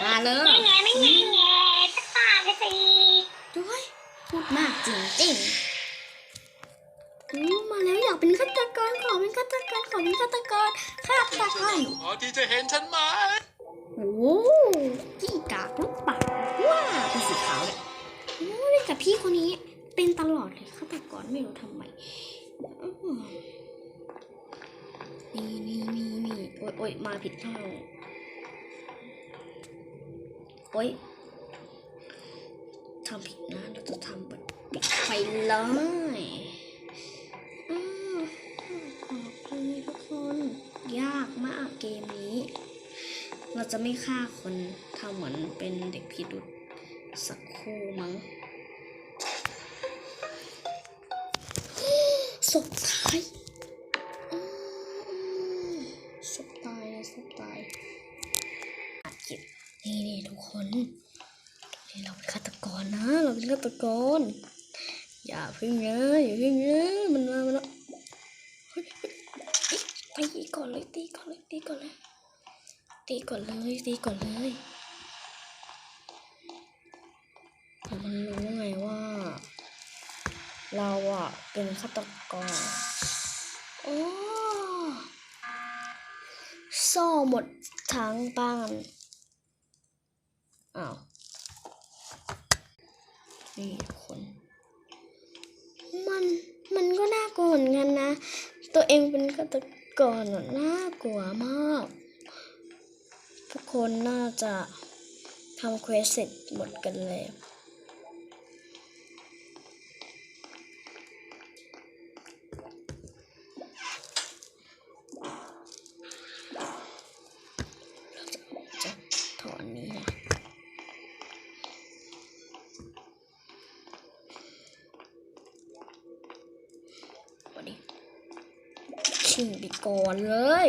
มาเลยไม่แง่ไม่แง่แง่จะตาไปสิด้วยพูดมากจริงจริงมาแล้วอยากเป็นฆาตกรขอเป็นฆาตกรขอเป็นฆาตกรฆ่าตกรอ๋อที่จะเห็นฉันไหมโอ้กี่กากลูกปัดว้าเป็นสีขาวเลยโอ้แต่พี่คนนี้เป็นตลอดเลยฆาตกรไม่รู้ทำไมนี่นี่นี่นี่โอ๊ยโอ๊ยมาผิดท่า โอ๊ยทำผิดนะเราจะทำแบบปิดไฟเลยอ้าวออกเลยทุกคน ยากมากเกมนี้ เราจะไม่ฆ่าคนทำเหมือนเป็นเด็กพิรุษสักครู่มั้งศพตายอืมศพตายนะศพตายอัดเก็บ นี่นี่ทุกคนนี่เราเป็นฆาตกรนะ เราเป็นฆาตกร อย่าพึ่งนะอย่าพึ่งนะมันมามันแล้วตีก่อนเลยตีก่อนเลยตีก่อนเลยตีก่อนเลยตีก่อนเลยแต่มันรู้ไงว่า เราอะเป็นฆาตกรโอ้ซ่อหมดทั้งบ้าน อ้าวนี่คน มันมันก็น่ากลัวเหมือนกันนะ ตัวเองเป็นฆาตกรอะน่ากลัวมาก ทุกคนน่าจะทำเควสเสร็จหมดกันแล้วเราจะถอนนี้ ชิงไปก่อนเลย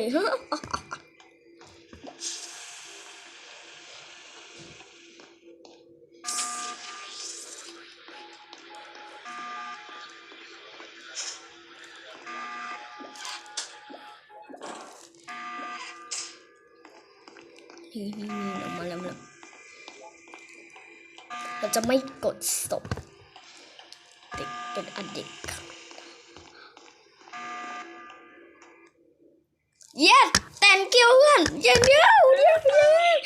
นี่นี่นี่เรามาแล้วมาแล้วเราจะไม่กดสต็อปเด็กเป็นอเด็ก yes แตนเกียวเพื่อนเยี่ยมเยี่ยมเยี่ยมเยี่ยม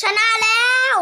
ชนะแล้ว